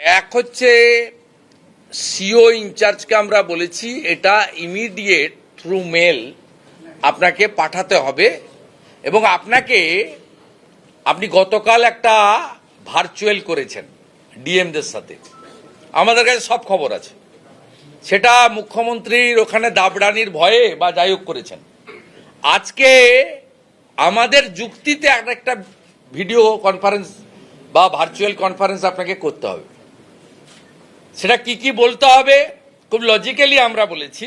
এক হচ্ছে সিও ইনচার্জকে আমরা বলেছি, এটা ইমিডিয়েট থ্রু মেল আপনাকে পাঠাতে হবে এবং আপনাকে, আপনি গতকাল একটা ভার্চুয়াল করেছেন ডিএমদের সাথে। আমাদের কাছে সব খবর আছে। সেটা মুখ্যমন্ত্রীর ওখানে দাবড়ানির ভয়ে বা যাই হোক করেছেন। আজকে আমাদের যুক্তিতে একটা একটা ভিডিও কনফারেন্স বা ভার্চুয়াল কনফারেন্স আপনাকে করতে হবে। সেটা কি কি বলতে হবে? খুব লজিক্যালি আমরা বলেছি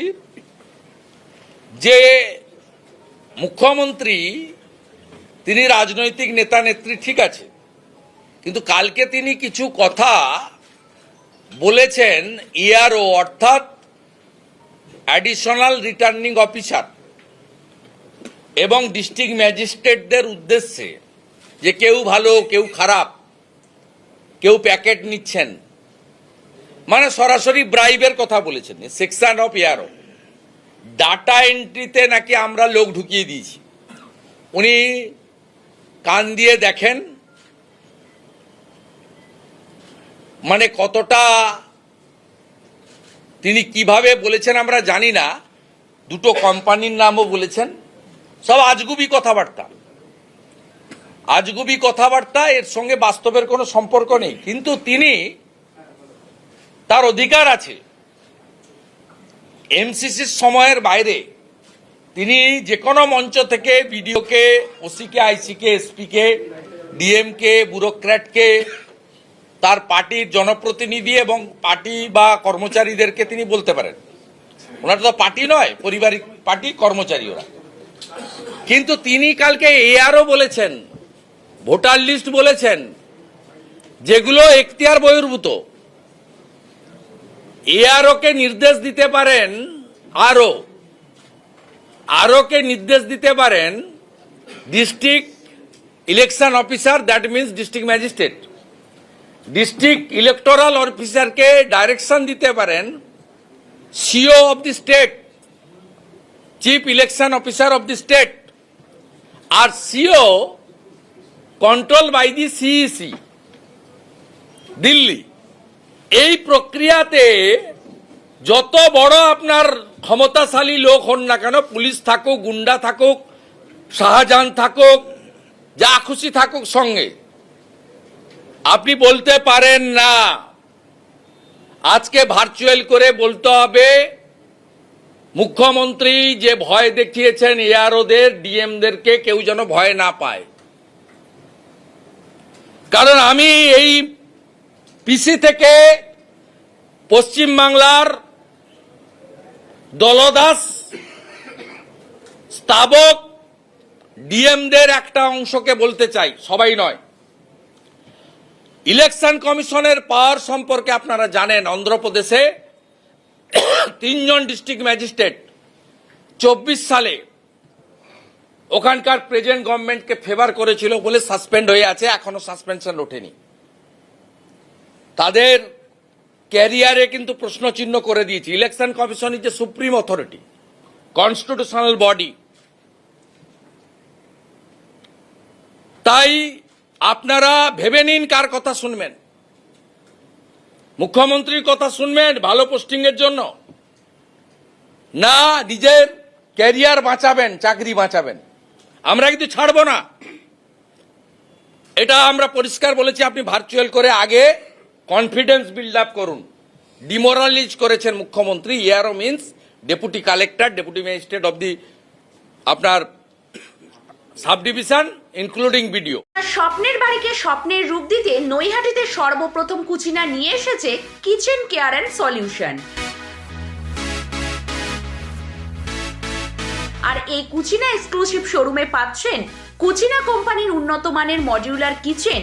যে মুখ্যমন্ত্রী, তিনি রাজনৈতিক নেতা নেত্রী ঠিক আছে, কিন্তু কালকে তিনি কিছু কথা বলেছেন ইআরও অর্থাৎ অ্যাডিশনাল রিটার্নিং অফিসার এবং ডিস্ট্রিক্ট ম্যাজিস্ট্রেটদের উদ্দেশ্যে যে কেউ ভালো, কেউ খারাপ, কেউ প্যাকেট নিচ্ছেন। মানে সরাসরি ব্রাইবের কথা বলেছেন। সেকশন অফ ইয়ারও ডাটা এন্ট্রিতে নাকি আমরা লোক ঢুকিয়ে দিয়েছি। উনি কান দিয়ে দেখেন। মানে কতটা তিনি কীভাবে বলেছেন আমরা জানি না। দুটো কোম্পানির নামও বলেছেন। সব আজগুবি কথাবার্তা। আজগুবি কথাবার্তা, এর সঙ্গে বাস্তবের কোনো সম্পর্ক নেই। কিন্তু তিনি তার অধিকার আছে। এমসিসির সময়ের বাইরে তিনি যে কোনো মঞ্চ থেকে বিডিওকে, ওসিকে, আইসিকে, এসপিকে, ডিএমকে, ব্যুরোক্র্যাটকে, তার পার্টির জনপ্রতিনিধি এবং পার্টি বা কর্মচারীদেরকে তিনি বলতে পারেন। ওনার তো পার্টি নয়, পারিবারিক পার্টি, কর্মচারী ওরা। কিন্তু তিনি কালকে এআরও বলেছেন, ভোটার লিস্ট বলেছেন, যেগুলো এখতিয়ার বহির্ভূত। এআরওকে নির্দেশ দিতে পারেন আরও। আরওকে নির্দেশ দিতে পারেন district election officer that means district magistrate district electoral অফিসারকে ডাইরেকশন দিতে পারেন CEO of the state, chief election officer of the state. R CEO control by the CEC, Delhi. এই প্রক্রিয়াতে যত বড় আপনার ক্ষমতাশালী লোক হন না কেন, পুলিশ থাকুক, গুন্ডা থাকুক, শাহজাহান থাকুক, যা খুশি থাকুক সঙ্গে। আপনি বলতে পারেন না, আজকে ভার্চুয়াল করে বলতে হবে, মুখ্যমন্ত্রী যে ভয় দেখিয়েছেন এআরওদের, ডিএমদেরকে কেউ যেন ভয় না পায়। কারণ আমি এই পিসি থেকে পশ্চিমবাংলার দলদাস স্তাবক ডিএমদের একটা অংশকে বলতে চাই, সবাই নয়। ইলেকশন কমিশনের পাওয়ার সম্পর্কে আপনারা জানেন, অন্ধ্রপ্রদেশে তিনজন ডিস্ট্রিক্ট ম্যাজিস্ট্রেট চব্বিশ সালে ওখানকার প্রেজেন্ট গভর্নমেন্টকে ফেভার করেছিল বলে সাসপেন্ড হয়ে আছে, এখনও সাসপেনশন ওঠেনি। তাদের ক্যারিয়ারে কিন্তু প্রশ্নচিহ্ন করে দিয়েছে। Election commission is a supreme authority, constitutional body. তাই আপনারা ভেবে নিন কার কথা শুনবেন। মুখ্যমন্ত্রীর কথা শুনবেন ভালো পোস্টিং এর জন্য। না নিজের ক্যারিয়ার বাঁচাবেন, চাকরি বাঁচাবেন। আমরা কিন্তু ছাড়বো না। এটা আমরা পরিষ্কার বলেছি, আপনি ভার্চুয়াল করে আগে কনফিডেন্স বিল্ড আপ করুন। ডিমোরালাইজ করেছেন মুখ্যমন্ত্রী ERO means deputy collector deputy magistrate of the আপনার সাব ডিভিশন ইনক্লুডিং বিডিও স্বপ্নের বাড়িকে স্বপ্নের রূপ দিতে নৈহাটিতে সর্বপ্রথম কুচিনা নিয়ে এসেছে কিচেন কেয়ার অ্যান্ড সলিউশন আর এই কুচিনা এক্সক্লুসিভ শোরুমে পাচ্ছেন কুচিনা কোম্পানির উন্নত মানের modular kitchen